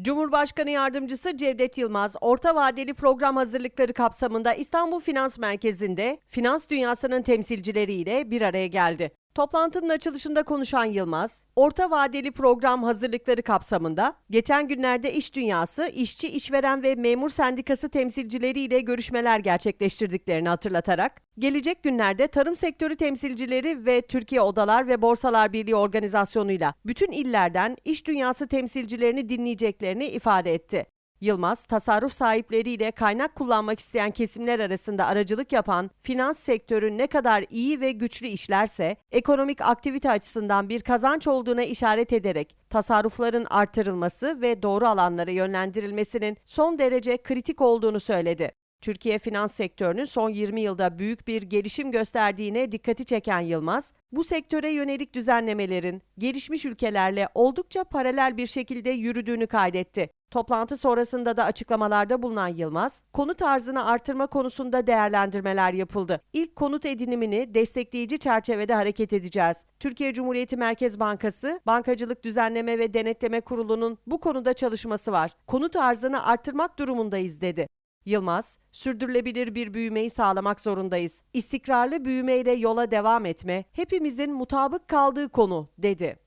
Cumhurbaşkanı Yardımcısı Cevdet Yılmaz, orta vadeli program hazırlıkları kapsamında İstanbul Finans Merkezi'nde finans dünyasının temsilcileriyle bir araya geldi. Toplantının açılışında konuşan Yılmaz, orta vadeli program hazırlıkları kapsamında geçen günlerde iş dünyası, işçi, işveren ve memur sendikası temsilcileriyle görüşmeler gerçekleştirdiklerini hatırlatarak, gelecek günlerde tarım sektörü temsilcileri ve Türkiye Odalar ve Borsalar Birliği organizasyonuyla bütün illerden iş dünyası temsilcilerini dinleyeceklerini ifade etti. Yılmaz, tasarruf sahipleriyle kaynak kullanmak isteyen kesimler arasında aracılık yapan finans sektörü ne kadar iyi ve güçlü işlerse, ekonomik aktivite açısından bir kazanç olduğuna işaret ederek tasarrufların artırılması ve doğru alanlara yönlendirilmesinin son derece kritik olduğunu söyledi. Türkiye finans sektörünün son 20 yılda büyük bir gelişim gösterdiğine dikkati çeken Yılmaz, bu sektöre yönelik düzenlemelerin gelişmiş ülkelerle oldukça paralel bir şekilde yürüdüğünü kaydetti. Toplantı sonrasında da açıklamalarda bulunan Yılmaz, konut arzını artırma konusunda değerlendirmeler yapıldı. İlk konut edinimini destekleyici çerçevede hareket edeceğiz. Türkiye Cumhuriyeti Merkez Bankası, Bankacılık Düzenleme ve Denetleme Kurulu'nun bu konuda çalışması var. Konut arzını artırmak durumundayız dedi. Yılmaz, sürdürülebilir bir büyümeyi sağlamak zorundayız. İstikrarlı büyümeyle yola devam etme hepimizin mutabık kaldığı konu dedi.